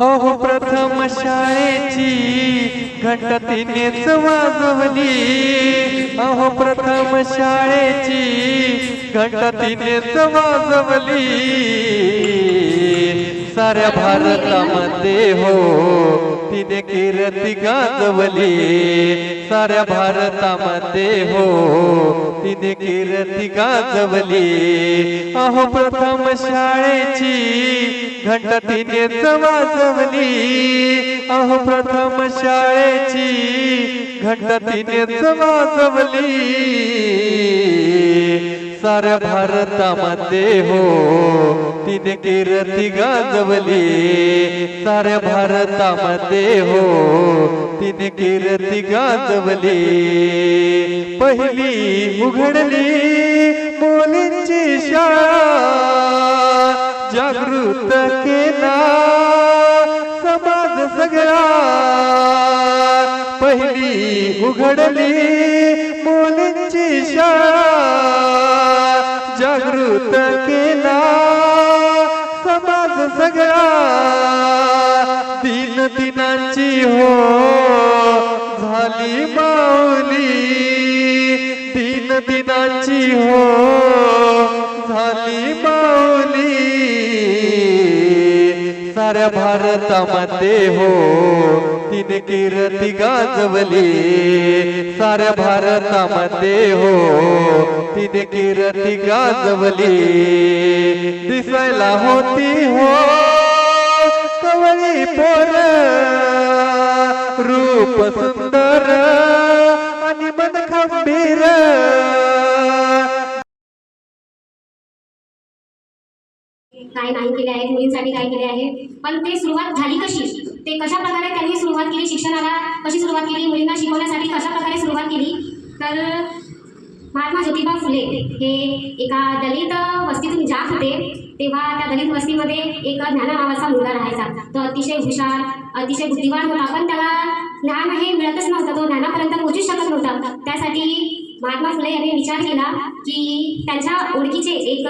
हो हो प्रथम शाळेची घंटा तिनेच वाजवली. अहो प्रथम शाळेची घंटा तिनेच वाजवली. साऱ्या भारतामध्ये हो तिने कीर्ती गाजवली. साऱ्या भारतामध्ये हो तिने कीर्ती गाजवली. अहो प्रथम शाळेची घंटा तिने वाजवली अहो प्रथम शाळेची घंटा तिने वाजवली साऱ्या भारतामध्ये हो. तिने कीर्ती गाजवली. साऱ्या भारतामध्ये हो. तिने कीर्ती गाजवली. पहिली उघडली मुलींची शाळा. जागृत केला समाज सगळा. पहिली उघडली जागृत केला. समाज सगळा दिन दिनांची हो झाली माऊली. दिन दिनांची हो झाली माऊली. साऱ्या भारतामध्ये हो तिने कीर्ती गाजवली. साऱ्या भारतामध्ये हो तिने कीर्ती गाजवली. दिसायला होती हो कवळी पोर. रूप सुंदर आणि मन खंबीर. काय नाही केले आहे मुलींसाठी काय केले आहे पण ते सुरुवात झाली कशी? ते कशा प्रकारे त्यांनी सुरुवात केली शिक्षणाला कशी सुरुवात केली मुलींना शिकवण्यासाठी कशा प्रकारे सुरुवात केली? तर महात्मा ज्योतिबा फुले हे एका दलित वस्तीतून जात होते. तेव्हा त्या दलित वस्तीमध्ये एक ज्ञाना नावाचा मुलगा राहायचा. तो अतिशय हुशार अतिशय बुद्धिवान होता. पण त्याला ज्ञान हे मिळतच नव्हतं. तो ज्ञानापर्यंत पोहोचू शकत नव्हता. त्यासाठी महात्मा फुले यांनी विचार केला की त्यांच्या ओळखीचे एक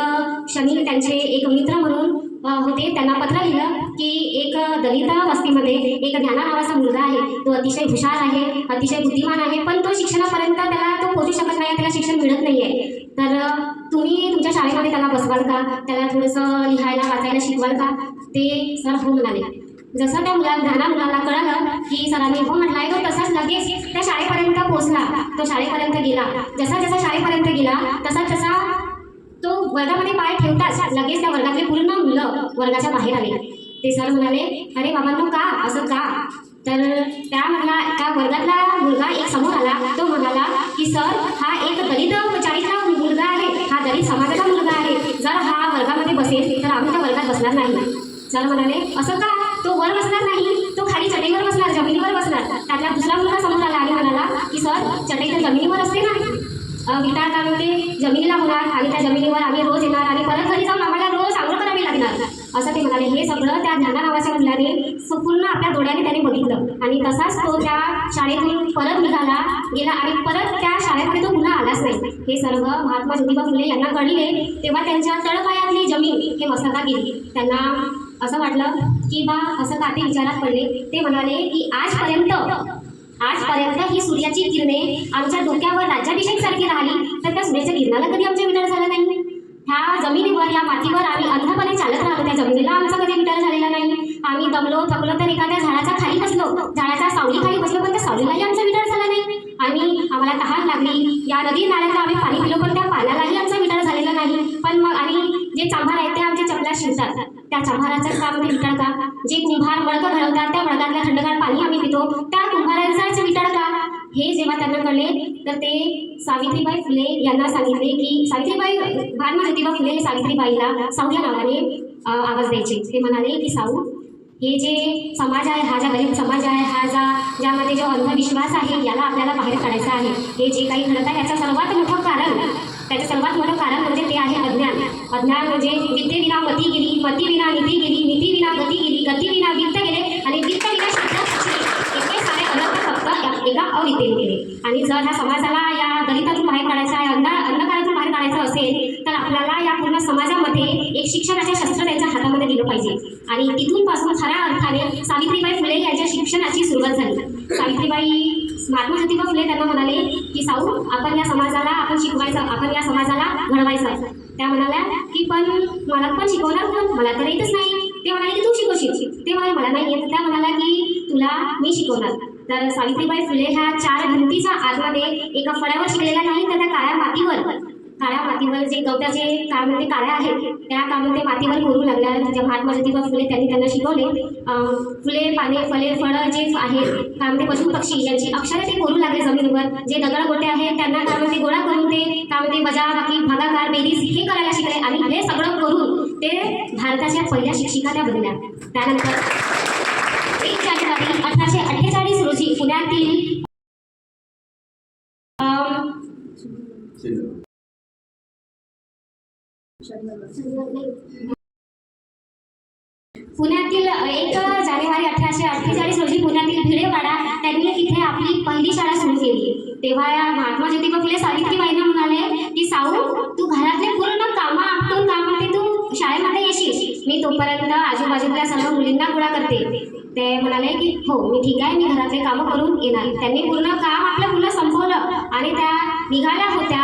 क्षणी त्यांचे एक मित्र म्हणून होते. त्यांना पत्र लिहिलं की एक दलित वस्तीमध्ये एक ज्ञाना नावाचा मुलगा आहे. तो अतिशय हुशार आहे अतिशय बुद्धिमान आहे. पण तो शिक्षणापर्यंत त्याला तो पोहोचू शकत नाही त्याला शिक्षण मिळत नाही आहे तर तुम्ही तुमच्या शाळेमध्ये त्याला बसवाल का? त्याला थोडंसं लिहायला वाचायला शिकवाल का? ते सर हो म्हणाले. जसं त्या मुला ज्ञाना मुलाला कळलं की सरांनी हो म्हटलाय तो तसाच लगेच त्या शाळेपर्यंत पोहोचला. तो शाळेपर्यंत गेला. जसा जसा शाळेपर्यंत गेला तसा तसा तो वर्गामध्ये पाय ठेवताच लगेच त्या वर्गातले पूर्ण मुलं वर्गाच्या बाहेर आले. ते सर म्हणाले अरे बाबांनो का? असं का? तर त्या म्हणाला त्या वर्गातला मुलगा एक समोर आला. तो म्हणाला की सर हा एक दलित चाळीचा मुलगा आहे. हा दलित समाजाचा मुलगा आहे. जर हा वर्गामध्ये बसेल तर आम्ही त्या वर्गात बसणार नाही. सर म्हणाले असं का? तो वर बसणार नाही. तो खाली चटईवर बसणार जमिनीवर बसणार. त्यातला दुसरा मुलगा समोर आला आणि म्हणाला की सर चटई तर जमिनीवर असते ना. अ, काय काढून जमिनीला होणार आणि त्या जमिनीवर आम्ही रोज येणार आणि परत घरी जाऊन आम्हाला रोज आंघोळ करावी लागणार. असं ते म्हणाले हे सगळं त्या ज्ञाना नावाच्या मुलाने संपूर्ण आपल्या डोळ्याने त्याने बघितलं. आणि तसाच तो त्या शाळेतून परत निघाला गेला आणि परत त्या शाळेमध्ये तो पुन्हा आलाच नाही. हे सर्व महात्मा ज्योतिबा फुले यांना कळले. तेव्हा त्यांच्या तळपायातली जमीन हे मस्तका गेली. त्यांना असं वाटलं की बा असं का ते विचारात पडले? ते म्हणाले की आजपर्यंत आजपर्यंत ही सूर्याची किरणे आमच्या डोक्यावर राज्याभिषेक सारखी राहिली तर त्या सूर्याच्या किरणाला कधी आमच्या विचार झाला नाही? ह्या जमिनीवर या मातीवर आम्ही अंधपणे चालत राहिलो त्या जमिनीला आमचा कधी विटर झालेला नाही. आम्ही दमलो थकलो तर एखाद्या झाडाच्या खाली बसलो. झाडाच्या सावली खाली बसलो पण त्या सावलीलाही आमचा विटर झाला नाही. आणि आम्हाला तहान लागली. या नदी नाल्याला आम्ही पाणी पिलो पण त्या पाण्यालाही आमचा विटर झालेला नाही. पण मग आणि जे चांभार आहेत ते आमच्या चपला शिरतात. त्या चांभाराचा काम विटाळ का? जे कुंभार मडकं घडवतात त्या मडकातल्या थंडगार पाणी आम्ही पितो. त्या कुंभारांचाच विटाळ का? हे जेव्हा त्यांना कळले तर ते सावित्रीबाई फुले यांना सांगितले की सावित्रीबाई महात्मा ज्योतिबा फुले सावित्रीबाईला साऊ या नावाने आवाज द्यायचे. ते म्हणाले की साऊ हे जे समाज आहे हा ज्या गरीब समाज आहे हा जा ज्यामध्ये जो अंधविश्वास आहे याला आपल्याला बाहेर काढायचा आहे. हे जे काही घडत आहे याचं सर्वात मोठं कारण त्याचं सर्वात मोठं कारण म्हणजे ते आहे अज्ञान. अज्ञान म्हणजे विद्येविना मती गेली मतीविना निधी गेली नीतीविना गती गेली गतीविना वित्त गेले आणि या- एका केले आणि जर ह्या समाजाला या दलितातून बाहेर काढायचं आहे अंधा अंधकारातून बाहेर काढायचं असेल तर आपल्याला या पूर्ण समाजामध्ये एक शिक्षणाचे शस्त्र त्यांच्या हातामध्ये दिलं पाहिजे. आणि तिथून पासून खऱ्या अर्थाने सावित्रीबाई फुले यांच्या शिक्षणाची सुरुवात झाली. सावित्रीबाई महात्मा ज्योतिबा फुले त्यांना म्हणाले की साऊ आपण या समाजाला आपण शिकवायचं आपण या समाजाला घडवायचं. त्या म्हणाल्या की पण मला पण शिकवणार पण मला तर येतच नाही. ते म्हणाले की तू शिकवशील. ते म्हणाले मला नाही येत. त्या म्हणाल्या की तुला मी शिकवणार. तर सावित्रीबाई फुले ह्या चार भिंतीच्या आतमध्ये एका फळ्यावर शिकलेल्या नाही तर त्या काळ्या मातीवर. काळ्या मातीवर जे गवताचे काय म्हणते काळ्या आहेत त्या काय म्हणते मातीवर कोरू लागल्या. ज्या महात्मा ज्योतिबा फुले त्यांनी त्यांना शिकवले. फुले पाने फळे फळं जे आहेत काय म्हणते पशु पक्षी यांची अक्षरं ते कोरू लागले जमिनीवर जे दगड गोटे आहेत त्यांना काय म्हणते गोळा करून ते काय म्हणते बजा बाकी भागाकार बेरीज हे करायला शिकले. आणि हे सगळं करून ते भारताच्या पहिल्या शिक्षिका त्या बनल्या. त्यानंतर एक जानेवारी अठराशे अठ्ठेचाळीस पुण्यातील पुण्यातील एक जानेवारी अठराशे अठ्ठेचाळीस रोजी पुण्यातील भिडेवाडा त्यांनी तिथे आपली पहिली शाळा सुरू केली. तेव्हा या महात्मा ज्योतिबा फुले सावित्रीबाईंना म्हणाले की साऊ तू घरातले पूर्ण मी तोपर्यंत आजूबाजूतल्या सर्व मुलींना गोळा करते. ते म्हणाले की हो मी ठीक आहे. मी घरातले कामं करून येणार. त्यांनी पूर्ण काम आपलं मुलं संपवलं आणि त्या निघाल्या होत्या.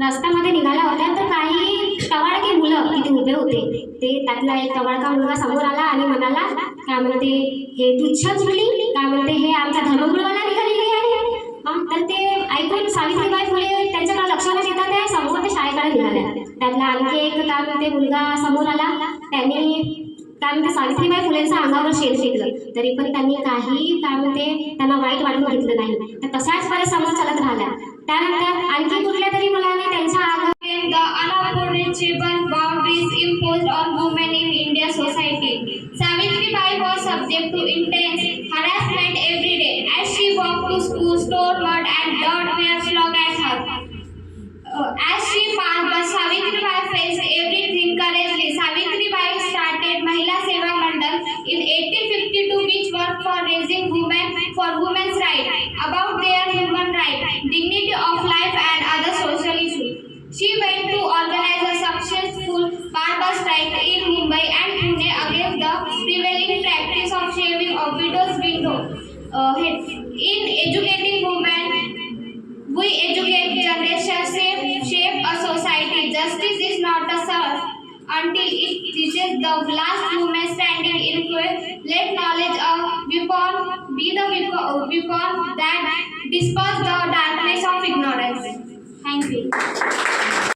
रस्त्यामध्ये निघाल्या होत्या. तर काही टवाळके मुलं तिथे उभे होते. ते त्यातला एक टवाळका मुलगा समोर आला आणि म्हणाला काय म्हणते हे तुच्छच मुली? काय म्हणते हे आमच्या धर्मगुरुवाला निघालेली आहे? तर ते ऐकून सावित्रीबाई फुले त्यांच्याकडे लक्ष न देता त्या समोर ते शाळेकडे निघाल्या त्यातला आणखी एक काम ते मुलगा समोर आला. त्यांनी त्यानंतर सावित्रीबाई फुलेंचा अंगावर शेर फेकलं. तरी पण त्यांनी काही काम ते त्यांना वाईट वाटून घेतलं नाही. तर तशाच मला समोर चालत राहिला त्यानंतर आणखी कुठल्या तरी मुलांना त्यांचा as for women's rights, about their human rights, dignity of life, and other social issues. She went to organize a successful barber strike in Mumbai and Pune against the prevailing practice of shaving of widows' window. Uh, in educating women, we educate generation, shape, shape a society. Justice is not a search until it reaches the last woman standing in queue. Let knowledge of weapon be the weapon uh, weapon that dispels the darkness of ignorance. Thank you.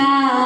असती